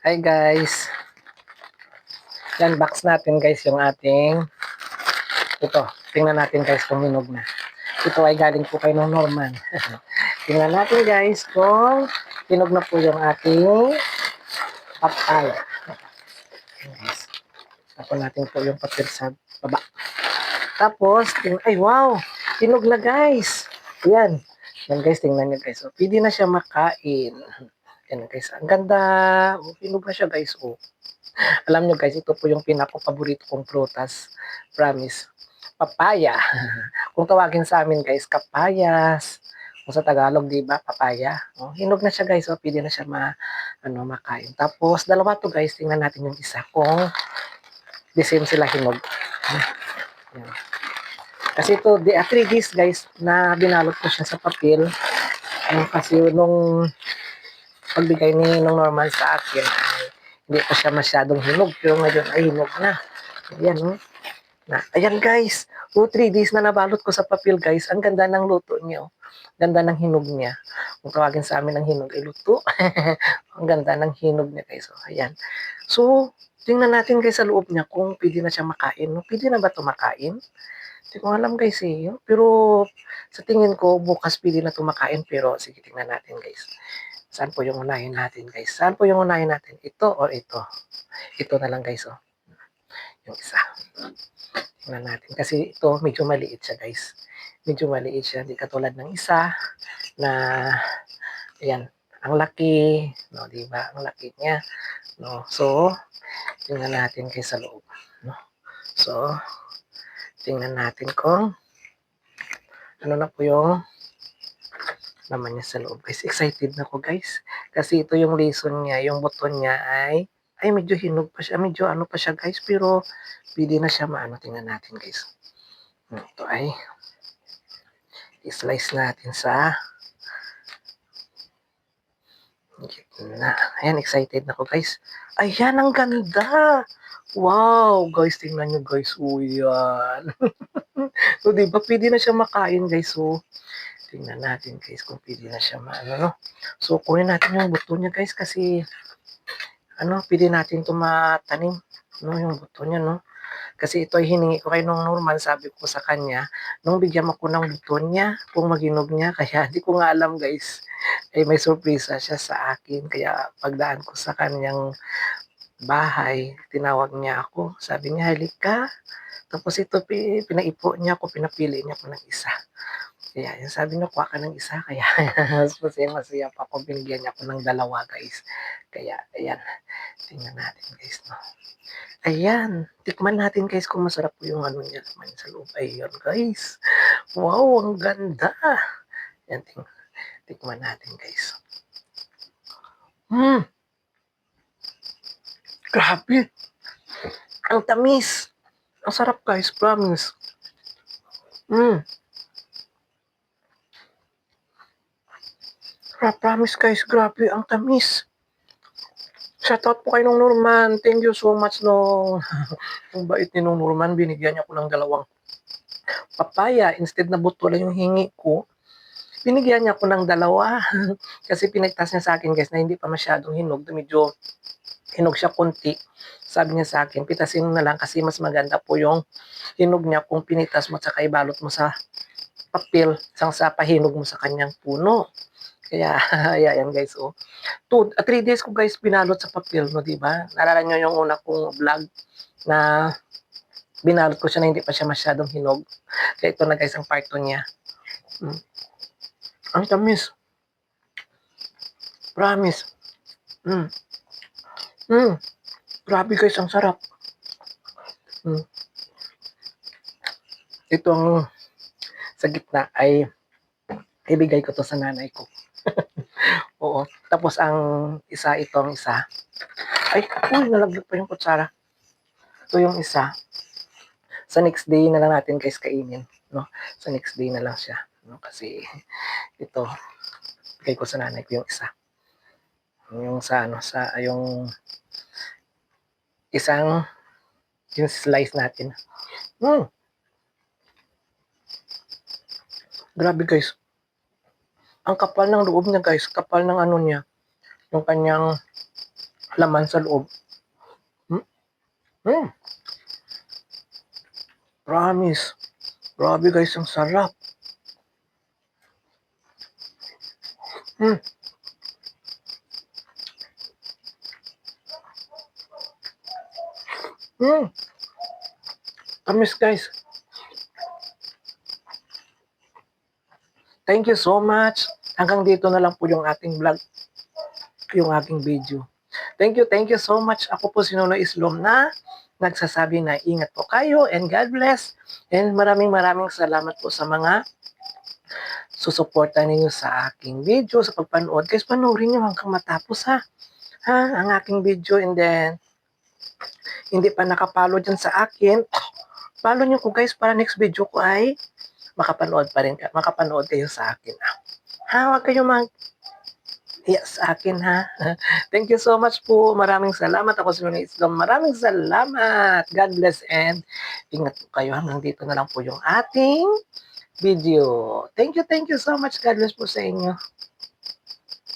Hi guys. Yan, box natin guys yung ating ito. Tingnan natin guys kung hinog na. Ito ay galing po kay nung Norman. Tingnan natin guys kung hinog na po yung ating papaya. Guys. Tapos natin po yung papel sa baba. Tapos, ay wow, hinog na guys. Yan. Yan guys, tingnan nyo guys. So, pwede na siya makain. Yan guys, ang ganda. Oh, hinog na siya guys. Oh. Alam nyo guys, ito po yung pinaka-paborito kong prutas. Promise. Papaya. Kung tawagin sa amin guys, kapayas. Kung sa Tagalog, di ba, papaya. Oh, hinog na siya guys. So, pwede na siya ma, ano, makain. Tapos, dalawa to guys. Tingnan natin yung isa kung the same sila hinog. Yan. Kasi ito, three days guys, na binalot ko siya sa papel. Ano, kasi nung pagbigay ni nung normal sa akin, ay, hindi pa siya masyadong hinog. Pero ngayon ay hinog na. Ayan, oh. Na, ayan guys, oh, three days na nabalot ko sa papel guys. Ang ganda ng luto niya. Oh. Ganda ng hinog niya. Kung tawagin sa amin ng hinog ay luto. Ang ganda ng hinog niya guys. Oh, ayan. So, tingnan natin guys sa loob niya kung pwede na siya makain. No? Pwede na ba ito makain? Hindi ko alam guys eh. Pero sa tingin ko bukas pwede na ito makain. Pero sige tingnan natin guys. Saan po yung unahin natin guys? Saan po yung unahin natin? Ito or ito? Ito na lang guys oh. Yung isa. Tingnan natin. Kasi ito medyo maliit siya guys. Medyo maliit siya. Hindi katulad ng isa na ayan. Ang laki. No, di ba? Ang laki niya. No. So, tingnan natin kay sa loob. No? So, tingnan natin kung ano na po yung naman niya sa loob. Guys, excited na ako guys. Kasi ito yung reason niya, yung button niya ay ay medyo hinog pa siya, medyo ano pa siya guys, pero pwede na siya maano. Tingnan natin guys. Ito ay i-slice natin sa gitna. Ayan, excited na ako guys. Ayan, ang ganda! Wow, guys, tingnan nyo guys. Oh, yan. so, di ba, pwede na siya makain guys. So, tingnan natin guys kung pwede na siya maano, no? So, kunin natin yung buto niya guys kasi, ano, pwede natin ito matanim, no, yung buto niya, no? Kasi ito ay hiningi ko kay nung Norman, sabi ko sa kanya, nung bigyan ako ng buto niya, kung maginog niya, kaya di ko nga alam guys, ay may surpresa siya sa akin, kaya pagdaan ko sa kanyang bahay, tinawag niya ako. Sabi niya, halika. Tapos ito, pi- pinaipo niya ako, pinapili niya ako ng isa. Kaya yan, sabi niya, kuha ka ng isa. Kaya mas masaya, masaya pa ako. Binigyan niya ako ng dalawa, guys. Kaya, ayan. Tingnan natin, guys, no. Ayan. Tikman natin, guys, kung masarap po yung ano niya naman sa loob. Ayan, guys. Wow, ang ganda. Ayan, ting tikman natin, guys. Hmm. Grabe. Ang tamis. Ang sarap guys, promise. Mm. Pra- promise guys, grabe ang tamis. Shoutout po kay nung Norman. Thank you so much nung ang bait ni nung Norman. Binigyan niya ako ng dalawang papaya. Instead na buto lang yung hingi ko, binigyan niya ako ng dalawa. Kasi pinagtas niya sa akin guys na hindi pa masyadong hinog. Medyo hinog siya konti. Sabi niya sa akin, pitasin mo na lang kasi mas maganda po yung hinog niya kung pinitas mo at saka ibalot mo sa papel sang sa pahinog mo sa kanyang puno. Kaya, ayan guys, oh. Two, uh, three days ko guys binalot sa papel, no, di ba? Naalala niyo yung una kong vlog na binalot ko siya na hindi pa siya masyadong hinog. Kaya ito na guys ang part 2 niya. Mm. Ang tamis. Promise. Mm. Mm. Grabe guys, ang sarap. Mm. Ito ang sa gitna ay ibigay ko to sa nanay ko. Oo. Tapos ang isa itong isa. Ay, uy, nalaglag pa yung kutsara. Ito yung isa. Sa next day na lang natin guys kainin. No? Sa next day na lang siya. No? Kasi ito, bigay ko sa nanay ko yung isa. Yung sa ano, sa yung isang yung slice natin. Mm. Grabe guys. Ang kapal ng loob niya guys. Kapal ng ano niya. Yung kanyang laman sa loob. Hmm? Hmm. Promise. Grabe guys, ang sarap. Hmm. Hmm. Tamis guys. Thank you so much. Hanggang dito na lang po yung ating vlog, yung aking video. Thank you, thank you so much. Ako po si Nonoy Islom na nagsasabi na ingat po kayo and God bless. And maraming maraming salamat po sa mga susuporta ninyo sa aking video, sa pagpanood. Guys, panoorin nyo hanggang matapos ha. Ha, ang aking video and then hindi pa nakapalo dyan sa akin, follow nyo ko guys para next video ko ay makapanood pa rin, ka- makapanood kayo sa akin. Ha, huwag kayo mag yes, sa akin ha. Thank you so much po. Maraming salamat. Ako si Luna Islam. Maraming salamat. God bless and ingat po kayo. Hanggang dito na lang po yung ating video. Thank you, thank you so much. God bless po sa inyo.